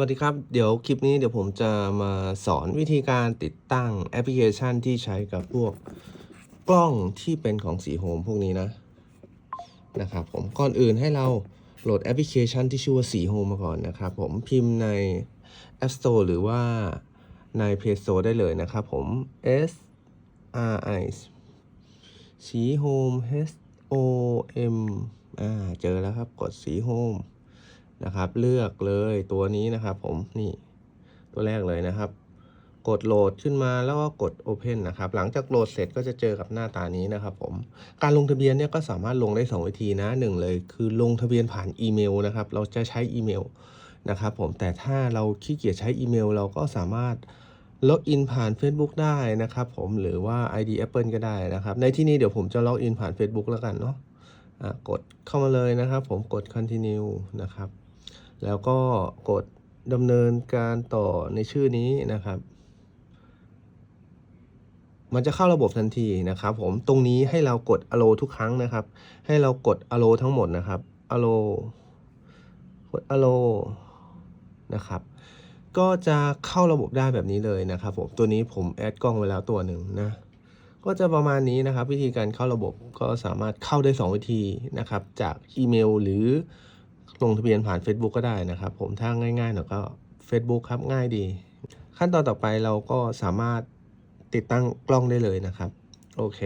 วัสดีครับ เดี๋ยวคลิปนี้เดี๋ยวผมจะมาสอนวิธีการติดตั้งแอปพลิเคชันที่ใช้กับพวกกล้องที่เป็นของสีโฮมพวกนี้นะนะครับผมก่อนอื่นให้เราโหลดแอปพลิเคชันที่ชื่อว่าสีโฮมมาก่อนนะครับผมพิมพ์ใน App Store หรือว่าใน Play Store ได้เลยนะครับผม S R I สีโฮม H O M อ่าเจอแล้วครับกดสีโฮม นะครับ เลือกเลยตัวนี้นะครับผมนี่ตัวแรกเลยนะครับ กดโหลดขึ้นมาแล้วก็กด Open นะครับ หลังจากโหลดเสร็จก็จะเจอกับหน้าตานี้นะครับผมการลงทะเบียนเนี่ยก็สามารถลงได้ 2 วิธีนะหนึ่งเลย คือลงทะเบียนผ่านอีเมลนะครับ เราจะใช้อีเมลนะครับผมแต่ถ้าเราขี้เกียจใช้อีเมล เราก็สามารถล็อกอินผ่าน Facebook ได้นะครับผมหรือว่า ID Apple ก็ได้นะครับ ในที่นี้เดี๋ยวผมจะล็อกอินผ่าน Facebook แล้วกันเนาะะกดเข้ามาเลยนะครับผมกด continue นะครับ แล้วก็กดดำเนินการต่อในชื่อนี้นะครับ มันจะเข้าระบบทันทีนะครับ ผมตรงนี้ให้เรากด allow ทุกครั้งนะครับ ให้เรากด allow ทั้งหมดนะครับ allow กด allow นะครับ ก็จะเข้าระบบได้แบบนี้เลยนะครับ ผมตัวนี้ผมแอดกล้องไว้แล้วตัวหนึ่งนะก็จะประมาณนี้นะครับ วิธีการเข้าระบบก็สามารถเข้าได้ 2 วิธีนะครับ จากอีเมลหรือ ลงทะเบียนผ่าน Facebook ก็ได้นะครับ ผมถ้าง่ายๆหน่อยก็ Facebook ครับง่ายดี ขั้นตอนต่อไปเราก็สามารถติดตั้งกล้องได้เลยนะครับ โอเค